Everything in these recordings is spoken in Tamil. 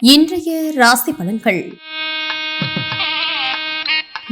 இன்றைய ராசி பலன்கள்.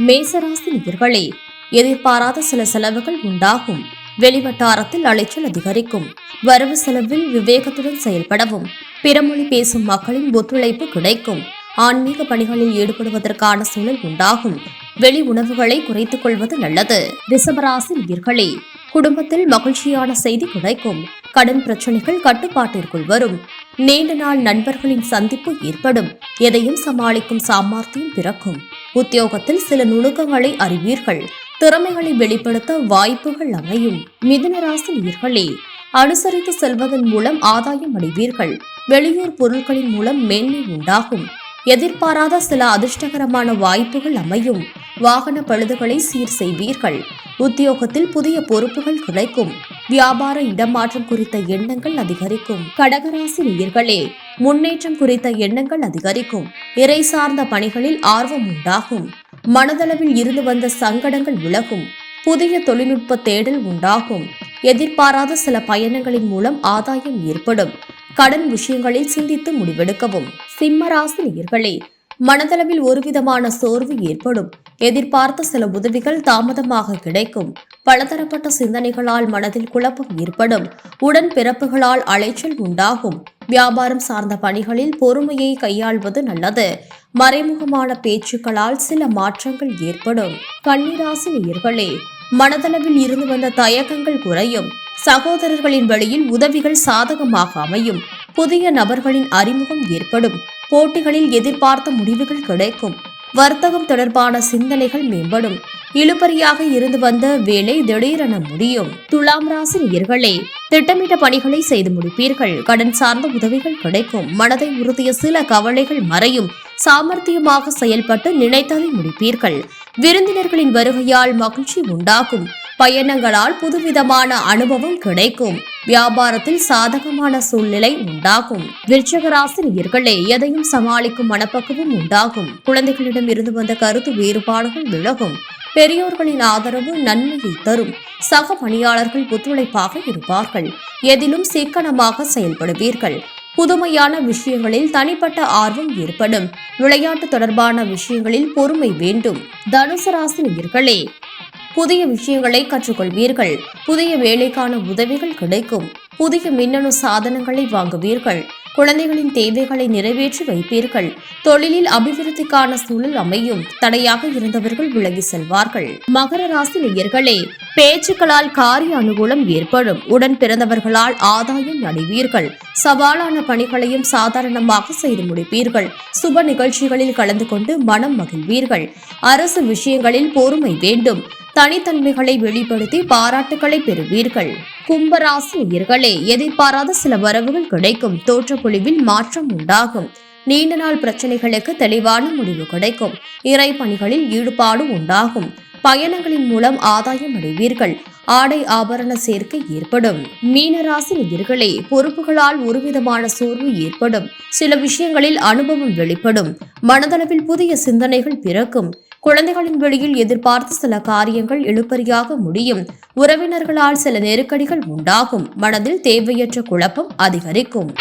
மேசராசி நேயர்களே எதிர்பாராத சில செலவுகள் உண்டாகும். வெளிவட்டாரத்தில் அலைச்சல் அதிகரிக்கும். வரவு செலவில் விவேகத்துடன் செயல்படவும். பிறமொழி பேசும் மக்களின் ஒத்துழைப்பு கிடைக்கும். ஆன்மீக பணிகளில் ஈடுபடுவதற்கான சூழல் உண்டாகும். வெளி உணவுகளை குறைத்துக் கொள்வது நல்லது. ரிசபராசி நேயர்களே குடும்பத்தில் மகிழ்ச்சியான செய்தி கிடைக்கும். கடன் பிரச்சனைகள் கட்டுப்பாட்டிற்குள் வரும். நீண்ட நாள் நண்பர்களின் சந்திப்பு ஏற்படும். எதையும் சமாளிக்கும் சாமர்த்தியம் பிறக்கும். உத்தியோகத்தில் சில நுணுக்கங்களை அறிவீர்கள். திறமைகளை வெளிப்படுத்த வாய்ப்புகள் அமையும். மிதுனராசி அனுசரித்து செல்வதன் மூலம் ஆதாயம் அடைவீர்கள். வெளியூர் பொருட்களின் மூலம் மேன்மை உண்டாகும். எதிர்பாராத சில அதிர்ஷ்டகரமான வாய்ப்புகள் அமையும். வாகன பழுதுகளை சீர் செய்வீர்கள். உத்தியோகத்தில் புதிய பொறுப்புகள் கிடைக்கும். வியாபார இடமாற்றம் குறித்த எண்ணங்கள் அதிகரிக்கும். கடகராசி நேயர்களே முன்னேற்றம் குறித்த எண்ணங்கள் அதிகரிக்கும். இறை சார்ந்த பணிகளில் ஆர்வம் உண்டாகும். மனதளவில் இருந்து வந்த சங்கடங்கள் விலகும். புதிய தொழில்நுட்ப தேடல் உண்டாகும். எதிர்பாராத சில பயணங்களின் மூலம் ஆதாயம் ஏற்படும். கடன் விஷயங்களில் சிந்தித்து முடிவெடுக்கவும். சிம்மராசி நேயர்களே மனதளவில் ஒருவிதமான சோர்வு ஏற்படும். எதிர்பார்த்த சில உதவிகள் தாமதமாக கிடைக்கும். பலதரப்பட்ட சிந்தனைகளால் மனதில் குழப்பம் ஏற்படும். உடன் பிறப்புகளால் அலைச்சல் உண்டாகும். வியாபாரம் சார்ந்த பணிகளில் பொறுமையை கையாள்வது நல்லது. மறைமுகமான பேச்சுக்களால் சில மாற்றங்கள் ஏற்படும். கன்னிராசி நேயர்களே மனதளவில் இருந்து வந்த தயக்கங்கள் குறையும். சகோதரர்களின் வழியில் உதவிகள் சாதகமாக அமையும். புதிய நபர்களின் அறிமுகம் ஏற்படும். போட்டிகளில் எதிர்பார்த்த முடிவுகள் கிடைக்கும். வர்த்தகம் தொடர்பான சிந்தனைகள் மேம்படும். இழுபறியாக இருந்து வந்த வேலை திடீரென முடியும். துலாம் ராசி நேர்களே திட்டமிட்ட பணிகளை செய்து முடிப்பீர்கள். கடன் சார்ந்த உதவிகள் கிடைக்கும். மனதை உறுதிய சில கவலைகள் மறையும். சாமர்த்தியமாக செயல்பட்டு நினைத்ததை முடிப்பீர்கள். விருந்தினர்களின் வருகையால் மகிழ்ச்சி உண்டாகும். பயணங்களால் புதுவிதமான அனுபவம் கிடைக்கும். வியாபாரத்தில் சாதகமான சூழ்நிலை உண்டாகும். விருச்சக நேயர்களே எதையும் சமாளிக்கும் மனப்பக்குவம் உண்டாகும். குழந்தைகளிடம் இருந்து வந்த கருத்து வேறுபாடுகள் விலகும். பெரியோர்களின் ஆதரவு நன்மையை தரும். சக பணியாளர்கள் ஒத்துழைப்பாக இருப்பார்கள். எதிலும் சிக்கனமாக செயல்படுவீர்கள். புதுமையான விஷயங்களில் தனிப்பட்ட ஆர்வம் ஏற்படும். விளையாட்டு தொடர்பான விஷயங்களில் பொறுமை வேண்டும். தனுசு ராசி புதிய விஷயங்களை கற்றுக்கொள்வீர்கள். புதிய வேலைக்கான உதவிகள் கிடைக்கும். புதிய மின்னணு சாதனங்களை வாங்குவீர்கள். குழந்தைகளின் தேவைகளை நிறைவேற்றி வைப்பீர்கள். தொழிலில் அபிவிருத்திக்கான சூழல் அமையும். தடையாக இருந்தவர்கள் விலகி செல்வார்கள். மகர ராசி நேயர்களே பேச்சுக்களால் காரிய அனுகூலம் ஏற்படும். உடன் பிறந்தவர்களால் ஆதாயம் அடைவீர்கள். சவாலான பணிகளையும் சாதாரணமாக செய்து முடிப்பீர்கள். சுப நிகழ்ச்சிகளில் கலந்து கொண்டு மனம் மகிழ்வீர்கள். அரசு விஷயங்களில் பொறுமை வேண்டும். தனித்தன்மைகளை வெளிப்படுத்தி பாராட்டுகளை பெறுவீர்கள். கும்பராசி நேயர்களே எதிர்பாராத சில வரவுகள் கிடைக்கும். தோற்றப்பொழிவில் மாற்றம் உண்டாகும். நீண்ட நாள் பிரச்சனைகளுக்கு தெளிவான முடிவு கிடைக்கும். இறை பணிகளில் ஈடுபாடு உண்டாகும். பயணங்களின் மூலம் ஆதாயம் அடைவீர்கள். ஆடை ஆபரண சேர்க்கை ஏற்படும். மீனராசி நேர்களே பொறுப்புகளால் ஒருவிதமான சோர்வு ஏற்படும். சில விஷயங்களில் அனுபவம் வெளிப்படும். மனதளவில் புதிய சிந்தனைகள் பிறக்கும். குழந்தைகளின் வெளியில் எதிர்பார்த்த சில காரியங்கள் எழுப்பறியாக முடியும். உறவினர்களால் சில நெருக்கடிகள் உண்டாகும். மனதில் தேவையற்ற குழப்பம் அதிகரிக்கும்.